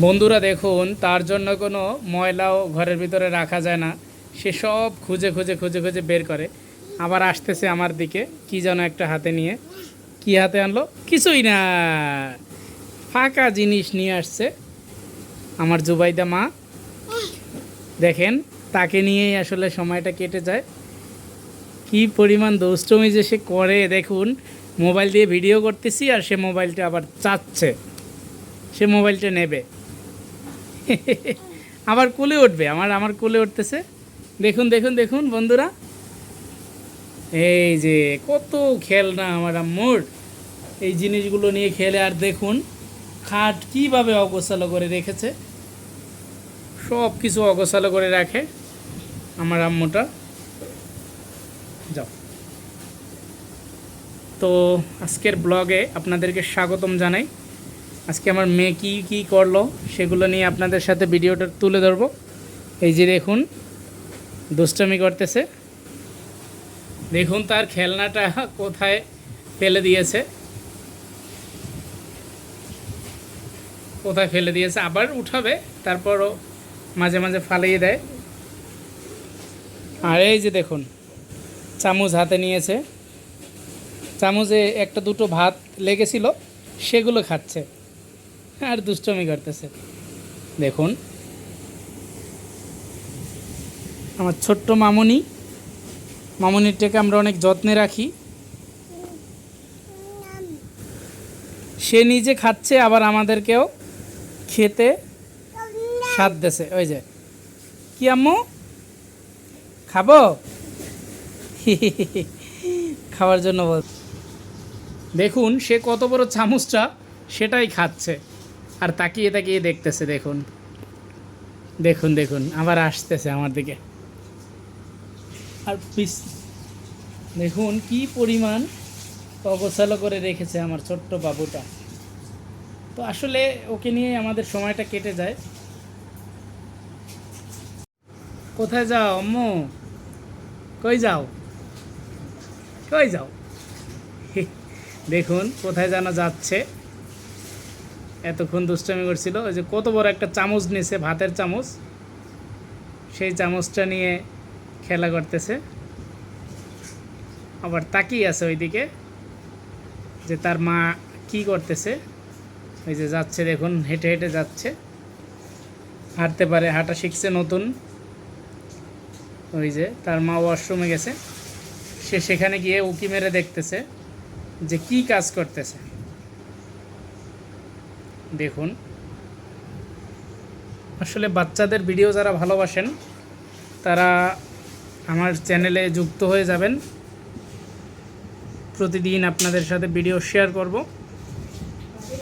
বন্ধুরা দেখুন, তার জন্য কোনো ময়লাও ঘরের ভিতরে রাখা যায় না। সে সব খুঁজে খুঁজে খুঁজে খুঁজে বের করে। আবার আসতেছে আমার দিকে, কি যেন একটা হাতে নিয়ে। কি হাতে আনলো? কিছুই না। ফাঁকা জিনিস নিয়ে আসছে আমার জুবাইদা মা। দেখেন, তাকে নিয়েই আসলে সময়টা কেটে যায়। কি পরিমাণ দুষ্টমি যে সে করে, দেখুন। মোবাইল দিয়ে ভিডিও করতেছি আর সে মোবাইলটা আবার চাচ্ছে। সে মোবাইলটা নেবে। আবার কোলে উঠবে, আমার আমার কুলে উঠতেছে। দেখুন দেখুন দেখুন, বন্ধুরা। এই যে কত খেলনা আমার আম্মুর। এই জিনিসগুলো নিয়ে খেলে আর দেখুন, খাট কীভাবে অগোছালো করে রেখেছে। সব কিছু অগোছালো করে রাখে আমার আম্মুটা। যাও। তো আজকের ব্লগে আপনাদেরকে স্বাগতম জানাই। আজকে আমার মেয়ে কী কী করল সেগুলো নিয়ে আপনাদের সাথে ভিডিওটা তুলে ধরবো। এই যে দেখুন, দুষ্টমি করতেছে। দেখুন তার খেলনাটা কোথায় ফেলে দিয়েছে। কোথায় ফেলে দিয়েছে, আবার উঠাবে, তারপরও মাঝে মাঝে ফালিয়ে দেয়। আর এই যে দেখুন, চামচ হাতে নিয়েছে। চামচে একটা দুটো ভাত লেগেছিল, সেগুলো খাচ্ছে। আর দুষ্টমি করতেছে। দেখুন। আমার ছোট্ট মামুনি মামুনিরটাকে আমরা অনেক যত্নে রাখি। সে নিজে খাচ্ছে, আবার আমাদেরকেও খেতে স্বাদ দেছে। ওই যে। কি আম্মু? খাব? খাওয়ার জন্য বল। দেখুন, সে কত বড় চামচটা, সেটাই খাচ্ছে। আর তাকিয়ে তাকিয়ে দেখতেছে, দেখুন। দেখুন দেখুন, আবার আসতেছে আমার দিকে। আর পিস দেখুন কি পরিমাণ অগোছালো করে রেখেছে আমার ছোট্ট বাবুটা। তো আসলে ওকে নিয়ে আমাদের সময়টা কেটে যায়। কোথায় যাও আম্মু? কই যাও? কই যাও? দেখুন, কোথায় যেন যাচ্ছে। এতক্ষণ দুষ্টামি করছিল। ওই যে কত বড় একটা চামচ নিয়েছে ভাতের চামচ। সেই চামচটা নিয়ে খেলা করতেছে। আবার তাকিয়ে আছে ওইদিকে যে তার মা কি করতেছে। ওই যে যাচ্ছে দেখুন, হেঁটে হেঁটে যাচ্ছে। হাঁটতে পারে, হাঁটা শিখছে নতুন। ওই যে তার মা ওয়াশরুমে গেছে। সে সেখানে গিয়ে উকি মেরে দেখতেছে যে কি কাজ করতেছে। দেখুন। আসলে বাচ্চাদের ভিডিও যারা ভালোবাসেন, তারা আমার চ্যানেলে যুক্ত হয়ে যাবেন। প্রতিদিন আপনাদের সাথে ভিডিও শেয়ার করব।